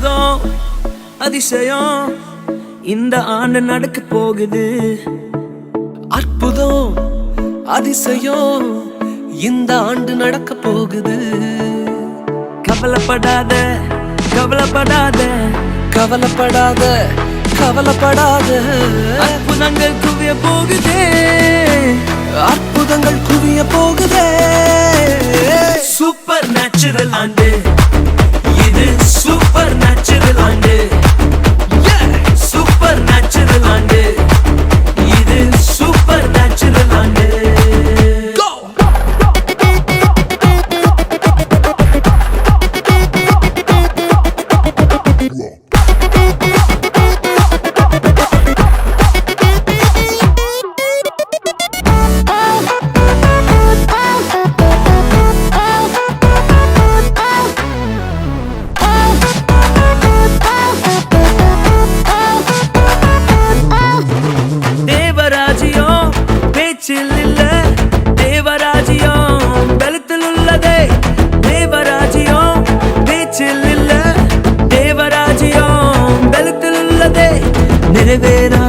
அற்புதம் அதிசயம். இந்த ஆண்டு நடக்க போகுது. அற்புதம். அதிசயம். இந்த ஆண்டு நடக்க போகுது. கவலைப்படாத கவலைப்படாத. கவலைப்படாத கவலைப்படாத. அற்புதங்கள் குவிய போகுதே. அற்புதங்கள் குவிய போகுதே. சூப்பர் நேச்சுரல் ஆண்டு. ಬೇರೆ ಬೇರೆ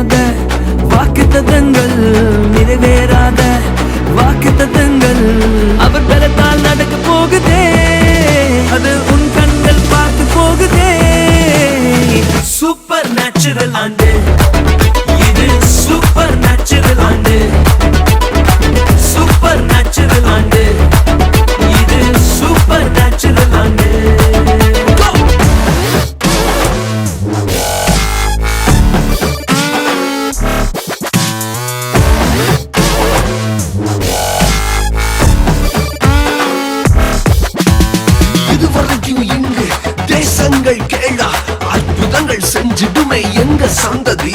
தேசங்கள் கேளா அற்புதங்கள் செஞ்சிடுமே எங்க சந்ததி?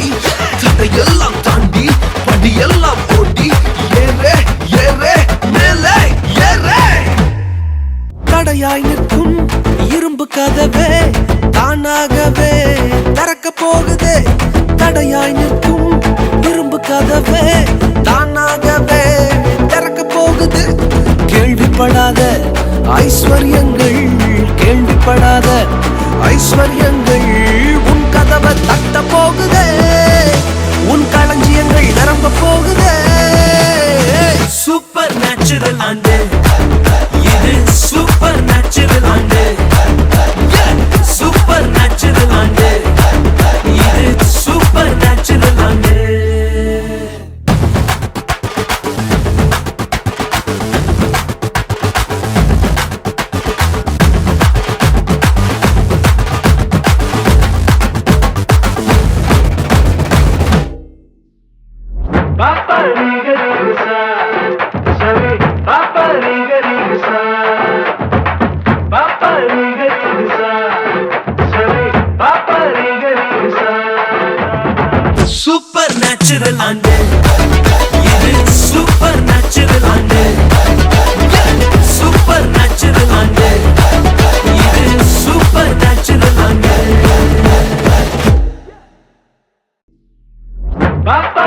தடையெல்லாம் தாண்டி படியெல்லாம் ஓட்டி ஏறே ஏறே மேலே ஏறே. தடையாய் நிற்கும் இரும்பு கதவே தானாகவே திறக்க போகுதே. தடையாய் நிற்கும் இரும்பு கதவே தானாகவே திறக்க போகுது. கேள்விப்படாத ஐஸ்வர்யங்கள் கேள்விப்படாத ஐஸ்வர்யங்கள் நேச்சுரல் ஆண்டு இது சூப்பர் நேச்சுரல் ஆண்டு சூப்பர் நேச்சுரல் ஆண்டு இது சூப்பர் நேச்சுரல் ஆண்டு பாப்பா